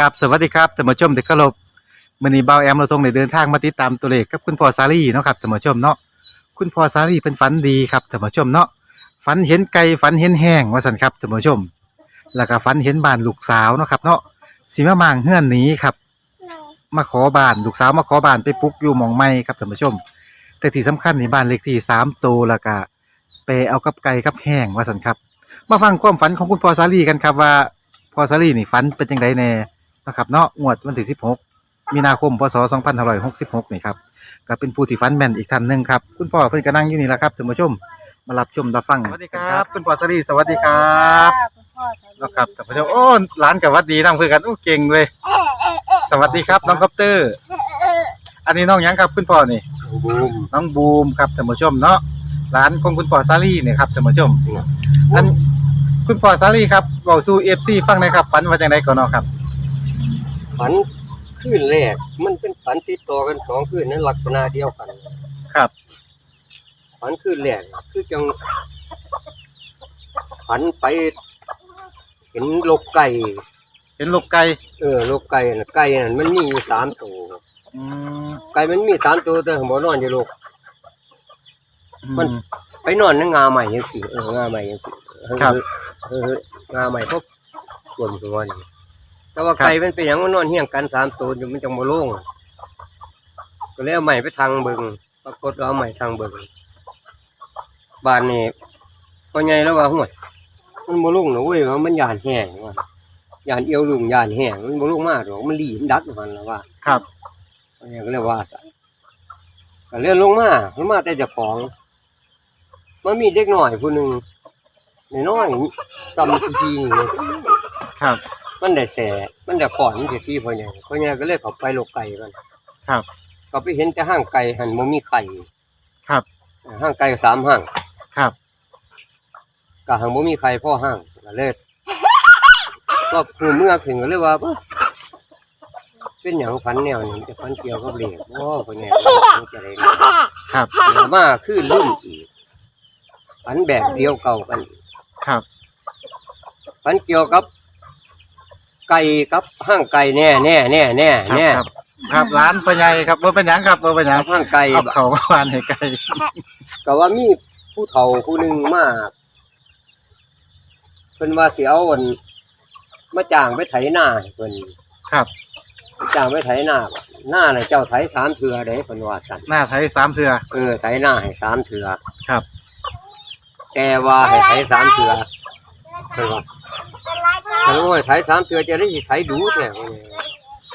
กับสวัสดีครับท่านผู้ชมที่เคารพมื้อนี้เบาแอมเราทงเดินทางมาติดตามตัวเลขกับคุณพ่อสาลีเนาะครับท่านผู้ชมเนาะคุณพ่อสาลีเป็นฝันดีครับท่านผู้ชมเนาะฝันเห็นไก่ฝันเห็นแห้งว่าซั่นครับท่านผู้ชม แล้วก็ฝันเห็นบ้านลูกสาวเนาะครับเนาะสิมาม่างเฮือนหนี้ครับ มาขอบ้านลูกสาวมาขอบ้านไปปลุกอยู่หมองไม่ครับท่านผู้ชม แต่ที่สำคัญนี่บ้านเลขที่3โตวแล้วก็ไปเอากับไก่กับแห้งว่าซั่นครับ มาฟังความฝันของคุณพ่อสาลีกันครับว่าพ่อสาลีนี่ฝันเป็นจังไดแน่ นะครับเนาะงวดวันที่16มีนาคมพศ2566นี่ครับก็เป็นผู้ที่ฝันแม่นอีกท่านหนึงครับ คุณพ่อเพิ่นก็นั่งอยู่นี่แหละครับท่านผู้ชมมารับชมรับฟังสวัสดีครับคุณพ่อสาลีสวัสดีครับเนาะครับท่านผู้ชมโอ้หลานกับวัดดีนั่งเพื่อกันโอ้เก่งเลย สวัสดีครับน้องคอปเตอร์ อันนี้น้องหยังครับคุณพ่อนี่บูมน้องบูมครับท่านผู้ชมเนาะร้านของคุณพ่อซาลี่เนี่ยครับท่านผู้ชมอันคุณพ่อซาลี่ครับเว้าสู่ FC ฟังหน่อยครับฝันว่าจังไดก่อนเนาะครับ ฝันขึ้นแรก มันเป็นฝันติดต่อกันสองคืนนั้นลักษณะเดียวกัน ครับ ฝันขึ้นแรกคือจังฝันไป เห็นลกไก่เห็นลูกไก่เออลกไก่น่ะไก่นั่นมันมีอยู่สามตัวอืมไก่มันมีสามตัวแต่หัวนอนอยู่ลูกมัน ไปนอนในงาใหม่ยังสิเอองาใหม่ยังสิเออครับ เอองาใหม่พบกลมหัวนี่ แต่ว่าไก่มันเป็นอย่างมันนอนเฮี้ยงกันสามตัวอยู่มันจังบ่โล่งก็เลยเอาใหม่ไปทางเบิงปรากฏว่าเอาใหม่ทางเบิงบ้านนี่พอใหญ่แล้วว่าห่วยมันบ่โล่งหนูเว้ยว่ามันยานแห้งว่ายานเอียวลุงยานแห้งมันบ่โล่งมากหรอกมันหลีมันดักอยู่หั่นแล้วว่า ครับอันนี้ก็เรียกว่าสัตว์ก็เลื่อนลงมาลงมาแต่เจ้าของมันมีเด็กหน่อยผู้หนึ่งน้อยๆจำทีนี่เลยครับ มันได้แสมันได้ขอนมันเสียที่พ่อใหญ่พ่อใหญ่ก็เลยเขาไปโลกไก่กันครับ ก็ไปเห็นแต่ห้างไก่หันมันมีไข่ครับห้างไก่สามห้างครับกะหังมันมีไข่พ่อห้างก็เลยก็คือเมื่อถึงก็เลยว่าเอ้อเป็นอย่างพันแนวนี่จะพันเกี่ยวกับเหล็กโอ้พ่อใหญ่มันจะได้ครับเดี๋ยวมาคือรุ่นอีกฝันแบบเดียวเก่ากันอีกครับฝันเกี่ยวกับ ไก่กับห้างไก่แน่แน่แน่แน่ครับแน่ครับ ครับร้านพ่อใหญ่ครับบ่เป็นหยังครับบ่เป็นหยังห้างไก่เอาเขามาบ้านให้ไก่ก็ว่ามีผู้เฒ่าผู้หนึ่งมาเพิ่นว่าสิเอาอันมาจ้างไปไถนาให้เพิ่นครับจ้างไปไถนาบ่หน้าน่ะเจ้าไถสามเถื่อเด้เพิ่นว่าสั่นหน้าไทยสามเทือเออไถนาให้สามเถื่อครับ แต่ว่าให้ไถสามเถื่อเพิ่นว่า เพิ่นว่าไถสามเถื่อจะได้สิไถดูแท้ว่าไง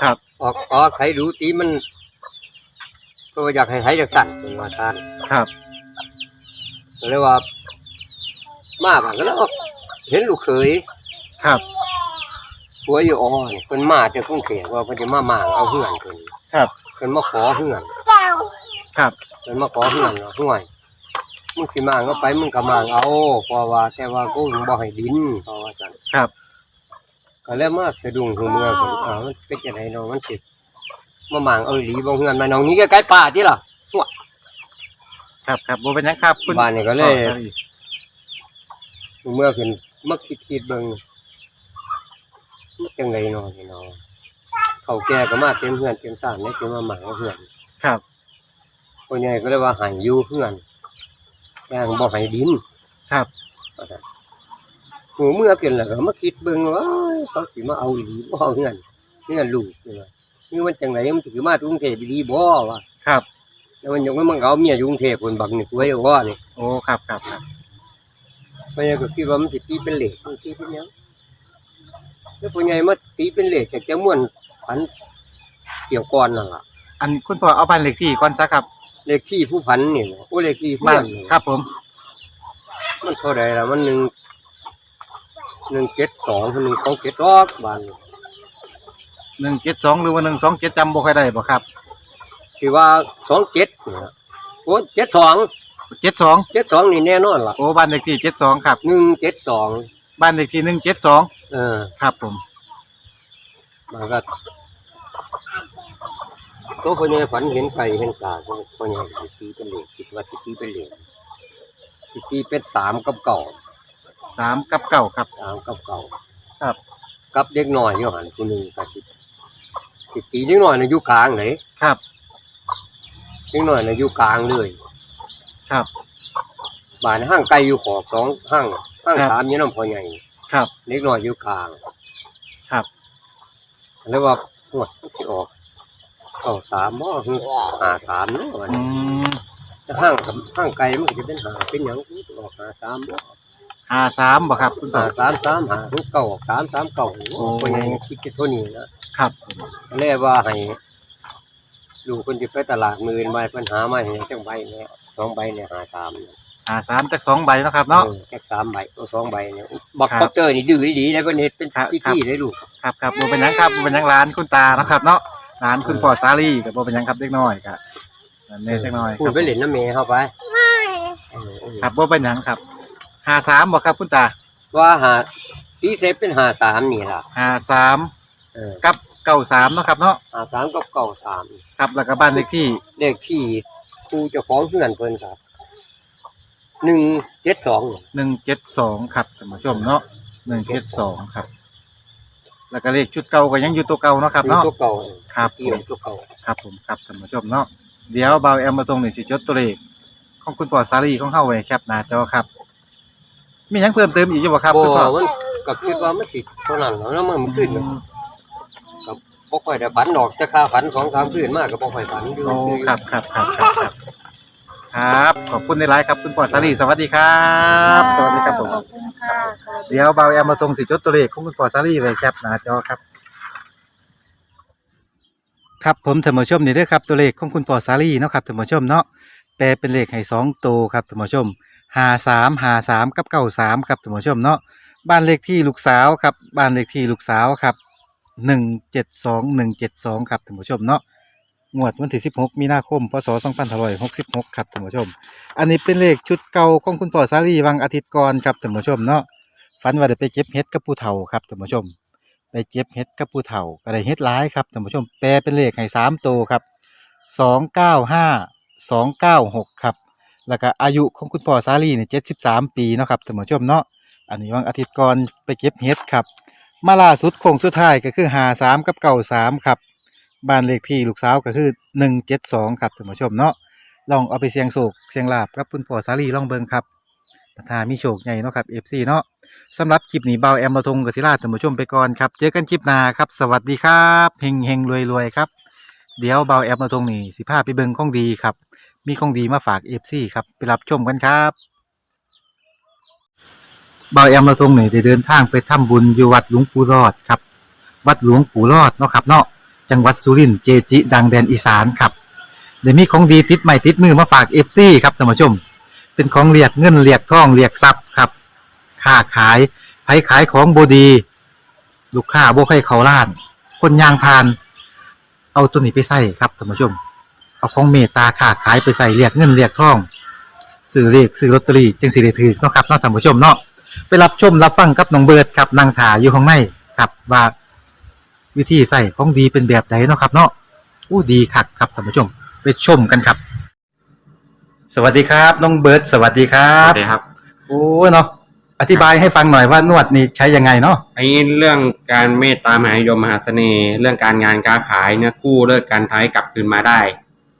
ครับ ออกออกไถดูตีมันก็อยากให้ไถจากสั่นเป็นว่าทานครับก็เลยว่า มาบังก็แล้วเห็นลูกเขยครับหัวอยู่อ่อนเพิ่นมาจากกรุงเทพว่าเพิ่นจะมาหมางเอาเฮือนเพิ่นครับเพิ่นมาขอเฮือนครับเพิ่นมาขอเฮือนว่าห่วยมึงสิมางก็ไปมึงก็มางเอาเพราะว่า แต่ว่ากูบ่ให้ดินเพราะว่าซั่นครับ ก็เลยมาสะดุ้งหูเมื่อเพิ่นอ้าวมันเป็นจังไดเนาะมันสิมาหมางเอาอีหลีบ่เฮือนมาน้องนี้ใกล้ๆป่าติล่ะครับครับบ่เป็นหยังครับคุณบ้านนี่ก็เลยพ่อสาลีเมื่อขึ้นมักคิดคิดเบิ่งมันจังไดเนาะพี่น้องเขาแก่ก็มาเต็มเฮือนเต็มซ่านได้เต็มมาหมางเอาเฮือนครับคนใหญ่ก็เลยว่าใหายอยู่เฮือนแกงบ่ใหายดิน ครับ ว่าซั่น หูเมื่อกินแล้วก็มาคิดเบิ่งว่าเอ้ยเขาสิมาเอาอีหลีบ่เอาเฮือนเฮือนลูกนี่ว่านี่มันจังไดมันสิมาถึงกรุงเทพอีหลีบ่วะครับ แล้วมันยังมันเอาเมียอยู่กรุงเทพคนบักนี่ไว้ว่านี่โอ้ครับครับครับคนใหญ่ก็คิดว่ามันสิตีเป็นเหล็กมันสิเป็นหยังแล้วคนใหญ่มาตีเป็นเหล็กจากจะม่วนพันเกี่ยวก่อนนั่นล่ะอันคุณพ่อเอาบ้านเลขที่ก่อนซะครับเลขที่ผู้พันนี่นะโอ้เลขที่ผู้บ้านพันนี่ครับผม มันเท่าไรล่ะมันหนึ่ง หนึ่งเจ็ดสองหนึ่งสองเจ็ดรอบบ้านนี่หนึ่งเจ็ดสองหรือว่าหนึ่งสองเจ็ดจำบ่ค่อยได้บ่ครับชื่อว่าสองเจ็ดเนี่ยโอ้เจ็ดสองเจ็ดสองเจ็ดสองนี่แน่นอนล่ะโอ้บ้านเลขที่เจ็ดสองครับหนึ่งเจ็ดสองบ้านเลขที่หนึ่งเจ็ดสองเออครับผมมันก็ตัวคนนี้ฝันเห็นไก่เห็นกาคนนี้สิตีเป็นเหล็กคิดว่าสิตีเป็นเหล็กสิตีเป็นสามกับเก่า สามกับเก้าครับ สามกับเก่าครับ กับเด็กน้อยอยู่หันคนหนึ่งกับสิสิตีนิดหน่อยนะอยู่กลางเลยครับนิดหน่อยนะอยู่กลางเลยครับ บ้านห้างไกลอยู่ขอบสองห้างห้างครับ สามอยี่น้ำพอใหญ่ครับเล็กน้อยอยู่กลางครับ แล้วว่าปวดที่ออกเข้าสามบ่หรือหาสามเนาะวันอืนี้ม แต่ห้างกับห้างไกลมันก็จะเป็นหาเป็นหยังออกหาสามบ่ ห้าสามบ่ครับคุณพ่อหาสามสามหาหรือเก้าออกสามสามเก้าโอ้พอใหญ่คิดแค่เท่านี้นะครับเรียกว่าให้ลูกคนที่ไปตลาดมือมาปัญหามาให้จังใบเนี่ยสองใบเนี่ยหาสามเนี่ยห้าสามจากสองใบเนาะครับเนาะออแค่สามใบตัวสองใบเนี่ยบักครับคอปเตอร์นี่ดื้อดีได้เป็นเฮ็ดเป็นครับ พิครับธีได้ลูกครับครับบ่เป็นหยังครับบ่เป็นหยังร้านคุณตาเนาะครับ เนาะร้านคุณพ่อสาลีกับบ่เป็นหยังครับเล็กน้อยครับนั่นเล็กน้อยคพูรัดบไปเล่นน้ำเมย์เข้าไปเออเออครับบ่เป็นหยังครับ ห้าสามบ่ครับคุณตาว่าหาตีเซฟเป็นหาสามนี่ล่ะห้าสามเออกับเก้าสามเนาะครับเนาะหาสามกับเก้าสามครับแล้วก็บ้านเลขที่เลขที่ครูเจ้าของเพื่อนเพิ่นครับหนึ่งเจ็ดสองหนึ่งเจ็ดสองครับท่านผู้ชมเนาะหนึ่งเจ็ดสองครับ แล้วก็เลขชุดเก่าก็ยังอยู่ตัวเก่าเนาะครับเนาะ ตัวเก่าครับที่ผมเป็นตัวเก่าครับผมครับท่านผู้ชมเนาะเดี๋ยวเบาแอมมาตรงนี่สิจดตัวเลขของคุณปอสาลีของเฮาไว้แคปหน้าจอครับ มีหยังเพิ่มเติมอีกอยู่บ่ครับบ่คุณพ่อมันก็คิดว่ามันสิเท่านั้นแล้วแล้วมันขึ้นก็บ่ค่อยได้ฝันดอกจะค่าฝันสองสามคืนมากก็บ่ค่อยฝันอยู่โอ้ครับครับครับครับครับครับขอบคุณในไลฟ์ครับคุณปอสาลีสวัสดีครับ สวัสดีครับผม ขอบคุณค่ะสวัสดี เดี๋ยวเบาแอมมาตรงสิจดตัวเลขของคุณปอสาลีไว้แคปหน้าจอครับ ครับผมท่านผู้ชมนี่เด้อครับตัวเลขของคุณปอสาลีเนาะครับท่านผู้ชมเนาะแปลเป็นเลขให้สองตัวครับท่านผู้ชม หาสามหาสามกับเก้าสามครับท่านผู้ชมเนาะบ้านเลขที่ลูกสาวครับบ้านเลขที่ลูกสาวครับหนึ่งเจ็ดสองหนึ่งเจ็ดสองครับท่านผู้ชมเนาะงวดวันที่สิบหกมีนาคมพศสองพันหกสิบหกครับท่านผู้ชม อันนี้เป็นเลขชุดเก่าของคุณปอสาลีวังอาทิตย์ก่อนครับท่านผู้ชมเนาะฝันว่าได้ไปเก็บเห็ดกับผู้เฒ่าครับท่านผู้ชม ไปเก็บเห็ดกับผู้เฒ่าก็ได้เห็ดหลายครับท่านผู้ชมแปลเป็นเลขให้สามตัวครับสองเก้าห้าสองเก้าหกครับ แล้วก็อายุของคุณพ่อสาลีเนี่ยเจ็ดสิบสามปีเนาะครับท่านผู้ชมเนาะอันนี้วันอาทิตย์ก่อนไปเก็บเห็ดครับ มาล่าสุดโค้งสุดท้ายก็คือหาสามกับเก่าสามครับบ้านเลขที่ลูกสาวก็คือหนึ่งเจ็ดสองครับท่านผู้ชมเนาะลองเอาไปเสียงโศกเสียงลาบกับคุณพ่อสาลีลองเบิ่งครับถ้ามีโชคใหญ่เนาะครับเอฟซีเนาะสำหรับคลิปนี้เบาแอมมาทงกับศิลาท่านผู้ชมไปก่อนครับ เจอกันคลิปหน้าครับ สวัสดีครับเฮงเฮงรวยรวยครับ เดี๋ยวเบาแอมมาทงนี่สิพาไปเบิงของดีครับ มีของดีมาฝากเอฟซีครับไปรับชมกันครับเบาแอมมาทงนี่ได้เดินทางไปทำบุญอยู่วัดหลวงปู่รอดครับ วัดหลวงปู่รอดเนาะครับเนาะจังหวัดสุรินทร์เจจิดังแดนอีสานครับเดี๋ยวมีของดีติดใหม่ติดมือมาฝากเอฟซีครับท่านผู้ชม เป็นของเรียกเงินเรียกทองเรียกทรัพย์ครับค้าขายไผขายของบดี ลูกค้าบ่ให้เขาล้าน คนยางพาน เอาตัวนี้ไปใส่ครับท่านผู้ชม เอาของเมตตาค้าขายไปใส่เรียกเงินเรียกทองซื้อเรียกซื้อลอตเตอรี่จึงสิได้ถือเนาะครับเนาะท่านผู้ชมเนาะไปรับชมรับฟังกับน้องเบิร์ดครับนางถาอยู่ข้างในครับว่าวิธีใส่ของดีเป็นแบบไหนเนาะครับ เนาะอู้ดีคักครับท่านผู้ชม ไปชมกันครับ สวัสดีครับน้องเบิร์ดสวัสดีครัครับบสวัสดีครับโอ้เนาะอธิบายให้ฟังหน่อยว่านวดนี่ใช้ยังไงเนาะไอ้เรื่องการเมตตามหานิยมมหาเสน่ห์ เรื่องการงานการขายเนี่ยกู้เลิกการท้ายกลับคืนมาได้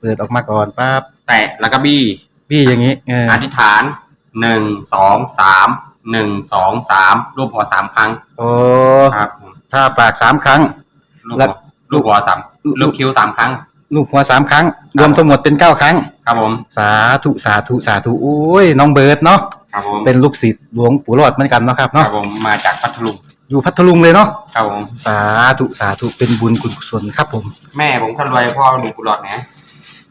เปิดออกมาก่อนปั๊บแตะแล้วก็บี้พี่อย่างนี้เอออธิษฐานหนึ่งสองสามหนึ่งสองสามรูปหัวสามครั้งโอ้ครับผมถ้าปากสามครั้งลูกแล้หัววลูกหัวสามลูกคิ้วสามครั้ง ลูกหัวสามครั้ง รวมทั้งหมดเป็นเก้าครั้ง ครับผมสาธุสาธุสาธุโอ้ยน้องเบิร์ดเนาะครับผมเป็นลูกศิษย์หลวงปู่รอดเหมือนกันเนาะครับครัเนาะบผมมาจากพัทลุงอยู่พัทลุงเลยเนาะครับผมสาธุสาธุเป็นบุญคุณกุศลครับผม แม่ผมคนรวยพ่อหนุ่มกุหลาบนะ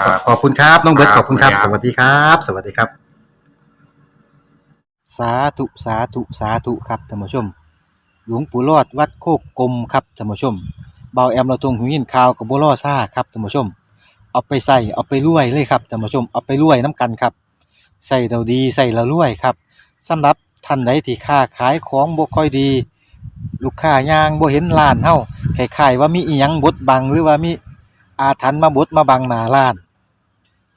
ครับ ขอบคุณครับ น้องเบิร์ตคขรับอบคุณครับขอบสคุณครับวัสดีครับ สวัสดีครับ สาธุสาธุสาธุครับท่านผู้ชม หลวงปู่รอดวัดโคกกลมครับท่านผู้ชมเบาแอมเราตรงหูยินข่าวกับบัวล่อซ่าครับท่านผู้ชม เอาไปใส่เอาไปรวยเลยครับท่านผู้ชมเอาไปรวยน้ำกันครับใส่เราดีใส่เรารวยครับสำหรับท่านใดที่ค้าขายของบ่ค่อยดี ลูกค้ายางบ่เห็นร้านเฮาคล้ายๆว่ามีอีหยังบดบังหรือว่ามีอาถรรพ์มาบดมาบังหน้าร้าน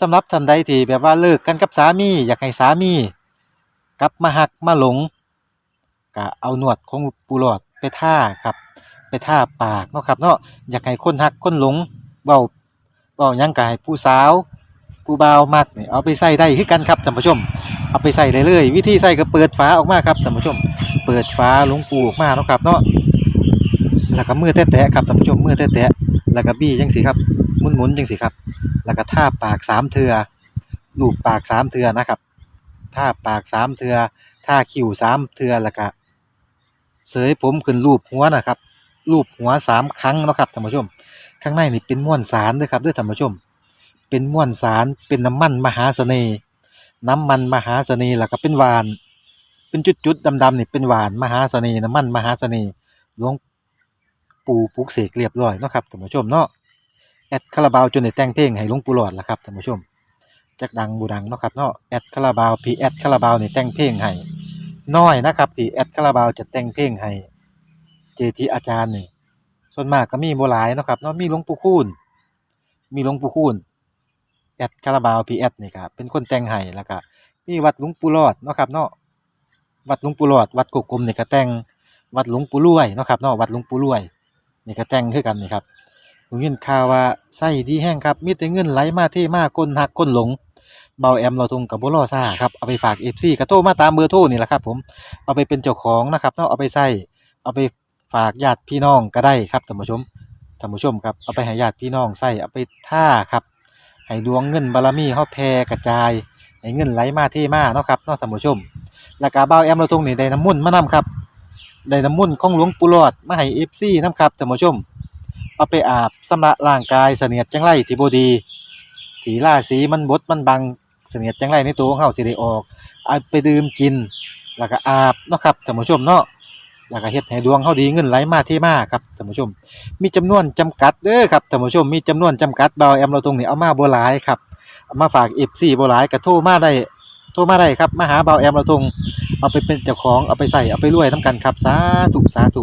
สำหรับท่านใดที่แบบว่าเลิกกันกับสามีอยากให้สามีกลับมาหักมาหลงก็เอาหนวดของปูหลอดไปท่าครับ ไปท่าปากเนาะครับเนาะอยากให้คนหักคนหลงเบาเบายังกายผู้สาวผู้เบามักเนี่ยเอาไปใส่ได้คือกันครับท่านผู้ชม เอาไปใส่ได้เลยวิธีใส่ก็เปิดฝาออกมาครับท่านผู้ชม เปิดฝาหลวงปูออกมาเนาะครับเนาะแล้วก็มือแตะๆครับท่านผู้ชมมือแตะๆแล้วก็บี้จังสิครับหมุนๆจังสิครับ แล้วก็ท่าปากสามเทือลูบปากสามเทือนะครับท่าปากสามเทือท่าคิ้วสามเทือแล้วก็เสยผมขึ้นรูปหัวนะครับรูปหัวสามครั้งนะครับท่านผู้ชม ข้างในนี่เป็นม้วนสารด้วยครับด้วยท่านผู้ชม เป็นม้วนสารเป็นน้ำมันมหาเสน่ห์น้ำมันมหาเสน่ห์แล้วก็เป็นหวาน เป็นจุดๆดำๆนี่เป็นหวานมหาเสน่ห์น้ำมันมหาเสน่ห์หลวงปู่ปุกเสกเรียบร้อยนะครับท่านผู้ชมเนาะ แอดคาราบาวจนได้แต่งเพลงให้หลวงปู่หลอดล่ะครับท่านผู้ชมจักดังบูดังเนาะครับเนาะแอดคาราบาวพีแอดคาราบาวนี่แต่งเพลงให้น้อยนะครับที่แอดคาราบาวจะแต่งเพลงให้เจทีอาจารย์นี่ส่วนมากก็มีบ่หลายเนาะครับเนาะมีหลวงปู่คูณมีหลวงปู่คูณแอดคาราบาวพีแอดนี่ครับเป็นคนแต่งให้แล้วก็มีวัดหลวงปู่รอดเนาะครับเนาะวัดหลวงปู่รอด วัดกกกลมนี่ก็แต่งวัดหลวงปู่รวยเนาะครับเนาะวัดหลวงปู่รวยนี่ก็แต่งคือกันนี่ครับ ผมยินข่าวว่าไส้ดีแห้งครับมีแต่เงินไหลมาเทมาคนหักคนหลงเบาแอมเราทุงกับบุรอซ่าครับเอาไปฝากเอฟซีกระโทรมาตามเบอร์โทรนี่แหละครับ ผมเอาไปเป็นเจ้าของนะครับเนาะเอาไปใส่เอาไปฝากญาติพี่น้องก็ได้ครับท่านผู้ชมท่านผู้ชมครับเอาไปให้ญาติพี่น้องใส่เอาไปท่าครับให้ดวงเงินบารมีเฮาแผ่กระจายให้เงินไหลมาเทมาเนาะครับเนาะท่านผู้ชมแล้วก็เบาแอมเราทุงนี่ได้น้ำมุ่นมานํครับได้น้ำมุ่นของหลวงปู่หลอดมาให้เอฟซีนํครับท่านผู้ชม เอาไปอาบสำระร่างกายเสนียดจังไรที่บดีถีล่าสีมันบดมันบังเสนียดจังไรในตัวของเฮาสิได้ออกเอาไปดื่มกิน แล้วก็อาบเนาะครับท่านผู้ชมเนาะแล้วก็เฮ็ดให้ดวงเฮาดีเงินไหลมาเทมาครับท่านผู้ชม มีจำนวนจำกัดเด้อครับท่านผู้ชมมีจำนวนจำกัดเบาแอมเราตรงนี้เอามาบ่หลายครับมาฝาก FC บ่หลายก็โทรมาได้โทรมาได้ครับมาหาเบาแอมเราตรงเอาไปเป็นเจ้าของเอาไปใส่เอาไปรวยนํกันครับสาธุสาธุ